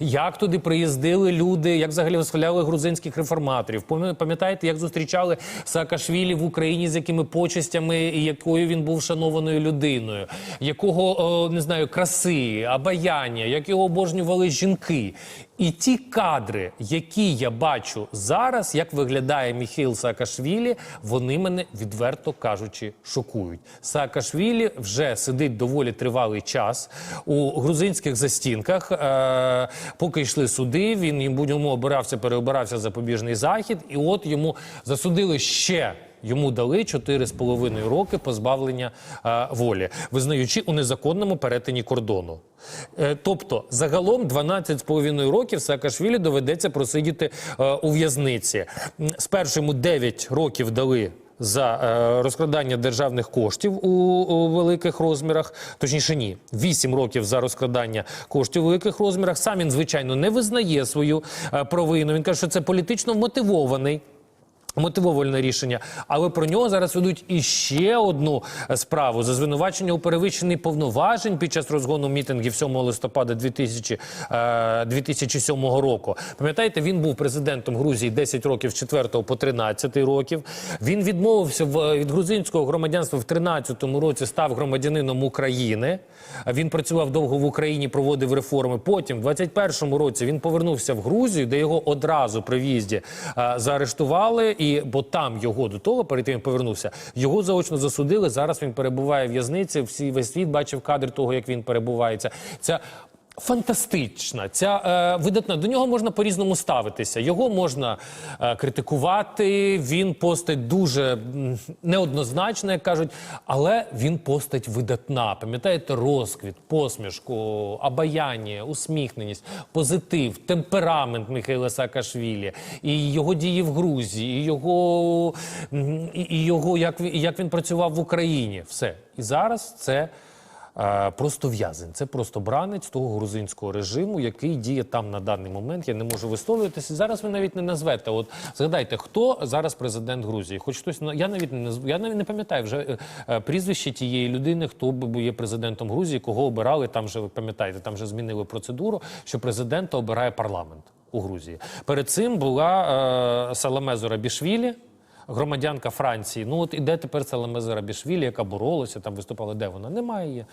як туди приїздили люди, як взагалі висхваляли грузинських реформаторів. Пам'я- Пам'ятаєте, як зустрічали Саакашвілі в Україні, з якими почестями і якою він був шанованою людиною, якого не знаю, краси, абаяння, як його обожнювали жінки. І ті кадри, які я бачу зараз, як виглядає Міхаїл Саакашвілі, вони мене відверто кажучи шокують. Саакашвілі вже сидить доволі тривалий час у грузинських застінках. Е, поки йшли суди, він йому обирався, переобирався запобіжний захід, і от йому засудили ще. Йому дали 4,5 роки позбавлення е, волі, визнаючи у незаконному перетині кордону. Е, тобто, загалом 12,5 років Саакашвілі доведеться просидіти е, у в'язниці. Спершу йому 9 років дали. За е, розкрадання державних коштів у, у великих розмірах, точніше ні, 8 років за розкрадання коштів у великих розмірах. Сам він, звичайно, не визнає свою е, провину. Він каже, що це політично вмотивований. Мотивовольне рішення, але про нього зараз ведуть іще одну е, справу за звинувачення у перевищенні повноважень під час розгону мітингів 7 листопада 2000, е, 2007 року. Пам'ятаєте, він був президентом Грузії 10 років з 4 по 13 років. Він відмовився в- від грузинського громадянства в 13 році, став громадянином України. Він працював довго в Україні, проводив реформи. Потім, в 21 році, він повернувся в Грузію, де його одразу при в'їзді е, заарештували. І бо там його до того, перед тим повернувся, його заочно засудили. Зараз він перебуває в в'язниці. Всі весь світ бачив кадр того, як він перебувається. Ця Фантастична, ця е, видатна до нього можна по-різному ставитися. Його можна е, критикувати. Він постать дуже неоднозначна, як кажуть, але він постать видатна. Пам'ятаєте, розквіт, посмішку, обаяння, усміхненість, позитив, темперамент Михайла Саакашвілі, і його дії в Грузії, і його, і, його як, як він працював в Україні. Все. І зараз це. Е, Просто в'язень, це просто бранець того грузинського режиму, який діє там на даний момент. Я не можу висловлюватися. Зараз ви навіть не назвете. От згадайте, хто зараз президент Грузії? Хоч хтось я навіть не назв... я навіть не пам'ятаю вже е, е, прізвище тієї людини, хто є президентом Грузії, кого обирали. Там же ви пам'ятаєте, там вже змінили процедуру, що президента обирає парламент у Грузії. Перед цим була е, Саламе Зорабішвілі. Громадянка Франції. Ну от іде тепер це Лемезера Бішвілі, яка боролася, там виступала. Де вона? Немає її.